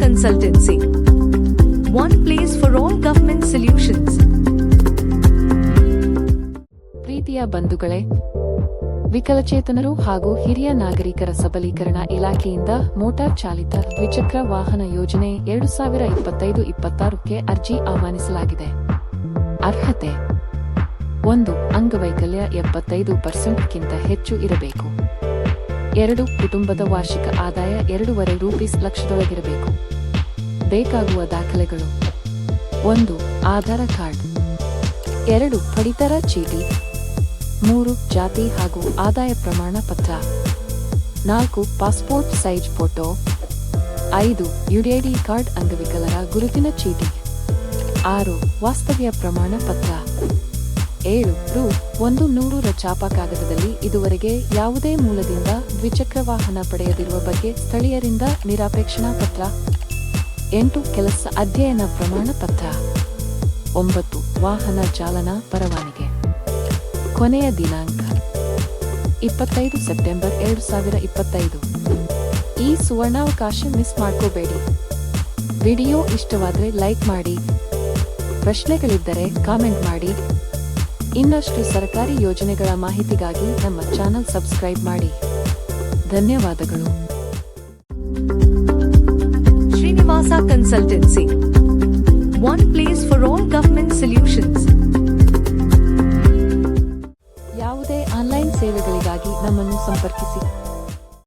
Consultancy. One place for all government solutions. ಪ್ರೀತಿಯ ಬಂಧುಗಳೇ, ವಿಕಲಚೇತನರು ಹಾಗೂ ಹಿರಿಯ ನಾಗರಿಕರ ಸಬಲೀಕರಣ ಇಲಾಖೆಯಿಂದ ಮೋಟಾರ್ ಚಾಲಿತ ದ್ವಿಚಕ್ರ ವಾಹನ ಯೋಜನೆ ಎರಡು ಸಾವಿರ ಇಪ್ಪತ್ತೈದು ಇಪ್ಪತ್ತಾರಕ್ಕೆ ಅರ್ಜಿ ಆಹ್ವಾನಿಸಲಾಗಿದೆ ಅರ್ಹತೆ, ಒಂದು, ಅಂಗವೈಕಲ್ಯ ಎಪ್ಪತ್ತೈದು ಪರ್ಸೆಂಟ್ಗಿಂತ ಹೆಚ್ಚು ಇರಬೇಕು ಎರಡು ಕುಟುಂಬದ ವಾರ್ಷಿಕ ಆದಾಯ ಎರಡೂವರೆ ರೂಪೀಸ್ ಲಕ್ಷದೊಳಗಿರಬೇಕು. ಬೇಕಾಗುವ ದಾಖಲೆಗಳು. ಒಂದು, ಆಧಾರ ಕಾರ್ಡ್. ಎರಡು, ಪಡಿತರ ಚೀಟಿ. ಮೂರು, ಜಾತಿ ಹಾಗೂ ಆದಾಯ ಪ್ರಮಾಣ ಪತ್ರ. ನಾಲ್ಕು, ಪಾಸ್ಪೋರ್ಟ್ ಸೈಜ್ ಫೋಟೋ. ಐದು ಯುಡಿಐಡಿ ಕಾರ್ಡ್ ಅಂಗವಿಕಲರ ಗುರುತಿನ ಚೀಟಿ. ಆರು, ವಾಸ್ತವ್ಯ ಪ್ರಮಾಣ ಪತ್ರ. ಏಳು ರು ಒಂದು ನೂರರ ಚಾಪ ಕಾಗದದಲ್ಲಿ ಇದುವರೆಗೆ ಯಾವುದೇ ಮೂಲದಿಂದ ದ್ವಿಚಕ್ರ ವಾಹನ ಪಡೆಯದಿರುವ ಬಗ್ಗೆ ಸ್ಥಳೀಯರಿಂದ ನಿರಾಪೇಕ್ಷಣಾ ಪತ್ರ. ಎಂಟು ಕೆಲಸ ಅಧ್ಯಯನ ಪ್ರಮಾಣ ಪತ್ರ. ಒಂಬತ್ತು ವಾಹನ ಚಾಲನಾ ಪರವಾನಿಗೆ. ಕೊನೆಯ ದಿನಾಂಕ. ಇಪ್ಪತ್ತೈದು ಸೆಪ್ಟೆಂಬರ್ ಎರಡು ಸಾವಿರ ಇಪ್ಪತ್ತೈದು. ಈ ಸುವರ್ಣಾವಕಾಶ ಮಿಸ್ ಮಾಡ್ಕೋಬೇಡಿ. ವಿಡಿಯೋ ಇಷ್ಟವಾದರೆ ಲೈಕ್ ಮಾಡಿ. ಪ್ರಶ್ನೆಗಳಿದ್ದರೆ ಕಾಮೆಂಟ್ ಮಾಡಿ. ಇನ್ನಷ್ಟು ಸರ್ಕಾರಿ ಯೋಜನೆಗಳ ಮಾಹಿತಿಗಾಗಿ ನಮ್ಮ ಚಾನಲ್ ಸಬ್ಸ್ಕ್ರೈಬ್ ಮಾಡಿ. ಧನ್ಯವಾದಗಳು. Srinivasa consultancy. One place for all government solutions ಯಾವುದೇ ಆನ್ಲೈನ್ ಸೇವೆಗಳಿಗಾಗಿ ನಮ್ಮನ್ನು ಸಂಪರ್ಕಿಸಿ.